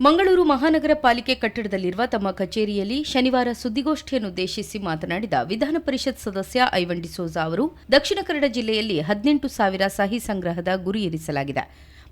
ಮಂಗಳೂರು ಮಹಾನಗರ ಪಾಲಿಕೆ ಕಟ್ಟಡದಲ್ಲಿರುವ ತಮ್ಮ ಕಚೇರಿಯಲ್ಲಿ ಶನಿವಾರ ಸುದ್ದಿಗೋಷ್ಠಿಯನ್ನುದ್ದೇಶಿಸಿ ಮಾತನಾಡಿದ ವಿಧಾನ ಪರಿಷತ್ ಸದಸ್ಯ ಐವನ್ ಡಿಸೋಜಾ ಅವರು, ದಕ್ಷಿಣ ಕನ್ನಡ ಜಿಲ್ಲೆಯಲ್ಲಿ ಹದಿನೆಂಟು ಸಾವಿರ ಸಹಿ ಸಂಗ್ರಹದ ಗುರಿ ಇರಿಸಲಾಗಿದೆ.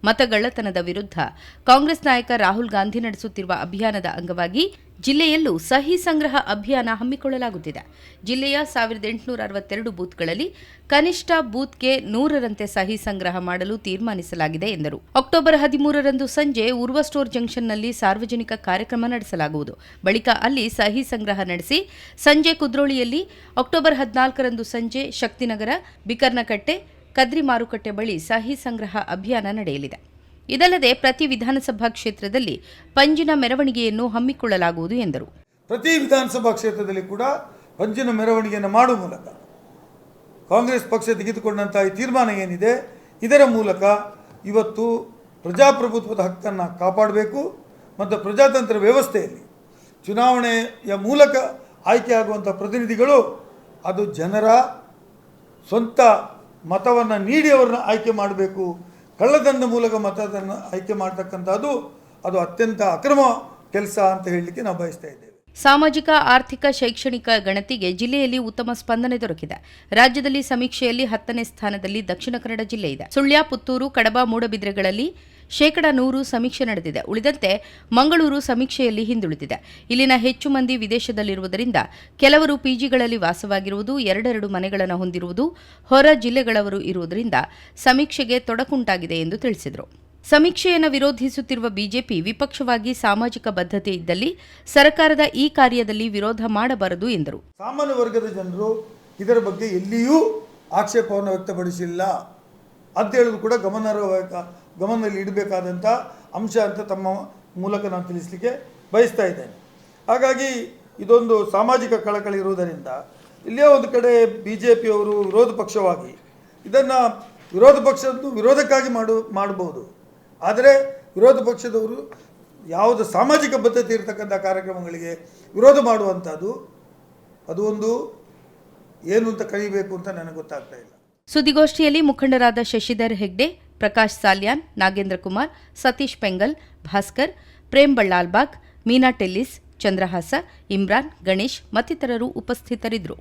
ಮತಗಳ್ಳತನದ ವಿರುದ್ಧ ಕಾಂಗ್ರೆಸ್ ನಾಯಕ ರಾಹುಲ್ ಗಾಂಧಿ ನಡೆಸುತ್ತಿರುವ ಅಭಿಯಾನದ ಅಂಗವಾಗಿ ಜಿಲ್ಲೆಯಲ್ಲೂ ಸಹಿ ಸಂಗ್ರಹ ಅಭಿಯಾನ ಹಮ್ಮಿಕೊಳ್ಳಲಾಗುತ್ತಿದೆ. ಜಿಲ್ಲೆಯ ಸಾವಿರದ ಎಂಟುನೂರ ಅರವತ್ತೆರಡು ಬೂತ್ಗಳಲ್ಲಿ ಕನಿಷ್ಠ ಬೂತ್ಗೆ ನೂರರಂತೆ ಸಹಿ ಸಂಗ್ರಹ ಮಾಡಲು ತೀರ್ಮಾನಿಸಲಾಗಿದೆ ಎಂದರು. ಅಕ್ಟೋಬರ್ ಹದಿಮೂರರಂದು ಸಂಜೆ ಉರ್ವ ಸ್ಟೋರ್ ಜಂಕ್ಷನ್ನಲ್ಲಿ ಸಾರ್ವಜನಿಕ ಕಾರ್ಯಕ್ರಮ ನಡೆಸಲಾಗುವುದು. ಬಳಿಕ ಅಲ್ಲಿ ಸಹಿ ಸಂಗ್ರಹ ನಡೆಸಿ, ಸಂಜೆ ಕುದ್ರೋಳಿಯಲ್ಲಿ ಅಕ್ಟೋಬರ್ ಹದಿನಾಲ್ಕರಂದು ಸಂಜೆ ಶಕ್ತಿನಗರ, ಬಿಕರ್ನಕಟ್ಟೆ, ಕದ್ರಿ ಮಾರುಕಟ್ಟೆ ಬಳಿ ಸಹಿ ಸಂಗ್ರಹ ಅಭಿಯಾನ ನಡೆಯಲಿದೆ. ಇದಲ್ಲದೆ ಪ್ರತಿ ವಿಧಾನಸಭಾ ಕ್ಷೇತ್ರದಲ್ಲಿ ಪಂಜಿನ ಮೆರವಣಿಗೆಯನ್ನು ಹಮ್ಮಿಕೊಳ್ಳಲಾಗುವುದು ಎಂದರು. ಪ್ರತಿ ವಿಧಾನಸಭಾ ಕ್ಷೇತ್ರದಲ್ಲಿ ಕೂಡ ಪಂಜಿನ ಮೆರವಣಿಗೆಯನ್ನು ಮಾಡುವ ಮೂಲಕ ಕಾಂಗ್ರೆಸ್ ಪಕ್ಷ ತೆಗೆದುಕೊಂಡಂತಹ ಈ ತೀರ್ಮಾನ ಏನಿದೆ, ಇದರ ಮೂಲಕ ಇವತ್ತು ಪ್ರಜಾಪ್ರಭುತ್ವದ ಹಕ್ಕನ್ನು ಕಾಪಾಡಬೇಕು ಮತ್ತು ಪ್ರಜಾತಂತ್ರ ವ್ಯವಸ್ಥೆಯಲ್ಲಿ ಚುನಾವಣೆಯ ಮೂಲಕ ಆಯ್ಕೆಯಾಗುವಂಥ ಪ್ರತಿನಿಧಿಗಳು, ಅದು ಜನರ ಸ್ವಂತ ಮತವನ್ನು ನೀಡಿ ಅವರನ್ನು ಆಯ್ಕೆ ಮಾಡಬೇಕು ಕಳ್ಳತನದ ಮೂಲಕ ಮತದಾನ ಆಯ್ಕೆ ಮಾಡ್ತಕ್ಕಂಥದ್ದು ಅದು ಅತ್ಯಂತ ಅಕ್ರಮ ಕೆಲಸ ಅಂತ ಹೇಳಲಿಕ್ಕೆ ನಾವು ಬಯಸ್ತಾ ಇದ್ದೇವೆ. ಸಾಮಾಜಿಕ, ಆರ್ಥಿಕ, ಶೈಕ್ಷಣಿಕ ಗಣತಿಗೆ ಜಿಲ್ಲೆಯಲ್ಲಿ ಉತ್ತಮ ಸ್ಪಂದನೆ ದೊರಕಿದೆ. ರಾಜ್ಯದಲ್ಲಿ ಸಮೀಕ್ಷೆಯಲ್ಲಿ ಹತ್ತನೇ ಸ್ಥಾನದಲ್ಲಿ ದಕ್ಷಿಣ ಕನ್ನಡ ಜಿಲ್ಲೆ ಇದೆ. ಸುಳ್ಯ, ಪುತ್ತೂರು, ಕಡಬ, ಮೂಡಬಿದ್ರೆಗಳಲ್ಲಿ ಶೇಕಡ ನೂರು ಸಮೀಕ್ಷೆ ನಡೆದಿದೆ. ಉಳಿದಂತೆ ಮಂಗಳೂರು ಸಮೀಕ್ಷೆಯಲ್ಲಿ ಹಿಂದುಳಿದಿದೆ. ಇಲ್ಲಿನ ಹೆಚ್ಚು ಮಂದಿ ವಿದೇಶದಲ್ಲಿರುವುದರಿಂದ ಕೆಲವರು ಪಿಜಿಗಳಲ್ಲಿ ವಾಸವಾಗಿರುವುದು, ಎರಡೆರಡು ಮನೆಗಳನ್ನು ಹೊಂದಿರುವುದು ಹೊರ ಜಿಲ್ಲೆಗಳವರು ಇರುವುದರಿಂದ ಸಮೀಕ್ಷೆಗೆ ತೊಡಕುಂಟಾಗಿದೆ ಎಂದು ತಿಳಿಸಿದರು. ಸಮೀಕ್ಷೆಯನ್ನು ವಿರೋಧಿಸುತ್ತಿರುವ ಬಿಜೆಪಿ ವಿಪಕ್ಷವಾಗಿ ಸಾಮಾಜಿಕ ಬದ್ಧತೆ ಇದ್ದಲ್ಲಿ ಸರ್ಕಾರದ ಈ ಕಾರ್ಯದಲ್ಲಿ ವಿರೋಧ ಮಾಡಬಾರದು ಎಂದರು. ಸಾಮಾನ್ಯ ವರ್ಗದ ಜನರು ಇದರ ಬಗ್ಗೆ ಎಲ್ಲಿಯೂ ಆಕ್ಷೇಪವನ್ನು ವ್ಯಕ್ತಪಡಿಸಿಲ್ಲ. ಅಂತ ಹೇಳಿದ್ರು ಕೂಡ ಗಮನಾರ್ಹ ಗಮನದಲ್ಲಿ ಇಡಬೇಕಾದಂಥ ಅಂಶ ಅಂತ ತಮ್ಮ ಮೂಲಕ ನಾನು ತಿಳಿಸಲಿಕ್ಕೆ ಬಯಸ್ತಾ ಇದ್ದೇನೆ. ಹಾಗಾಗಿ ಇದೊಂದು ಸಾಮಾಜಿಕ ಕಳಕಳಿ ಇರುವುದರಿಂದ ಇಲ್ಲೇ ಒಂದು ಕಡೆ ಬಿ ಜೆ ಪಿಯವರು ವಿರೋಧ ಪಕ್ಷವಾಗಿ ಇದನ್ನು ವಿರೋಧ ಪಕ್ಷದ್ದು ವಿರೋಧಕ್ಕಾಗಿ ಮಾಡು, ಮಾಡಬಹುದು. ಆದರೆ ವಿರೋಧ ಪಕ್ಷದವರು ಯಾವುದು ಸಾಮಾಜಿಕ ಬದ್ಧತೆ ಇರತಕ್ಕಂಥ ಕಾರ್ಯಕ್ರಮಗಳಿಗೆ ವಿರೋಧ ಮಾಡುವಂಥದ್ದು, ಅದು ಒಂದು ಏನು ಅಂತ ಕಲಿಬೇಕು ಅಂತ ನನಗೆ ಗೊತ್ತಾಗ್ತಾ ಇಲ್ಲ. ಸುದ್ದಿಗೋಷ್ಠಿಯಲ್ಲಿ ಮುಖಂಡರಾದ ಶಶಿಧರ್ ಹೆಗ್ಡೆ, ಪ್ರಕಾಶ್ ಸಾಲ್ಯಾನ್, ನಾಗೇಂದ್ರ ಕುಮಾರ್, ಸತೀಶ್ ಪೆಂಗಲ್, ಭಾಸ್ಕರ್, ಪ್ರೇಮ್ ಬಳ್ಳಾಲ್ಬಾಗ್, ಮೀನಾ ಟೆಲ್ಲಿಸ್, ಚಂದ್ರಹಾಸ, ಇಮ್ರಾನ್, ಗಣೇಶ್ ಮತ್ತಿತರರು ಉಪಸ್ಥಿತರಿದ್ದರು.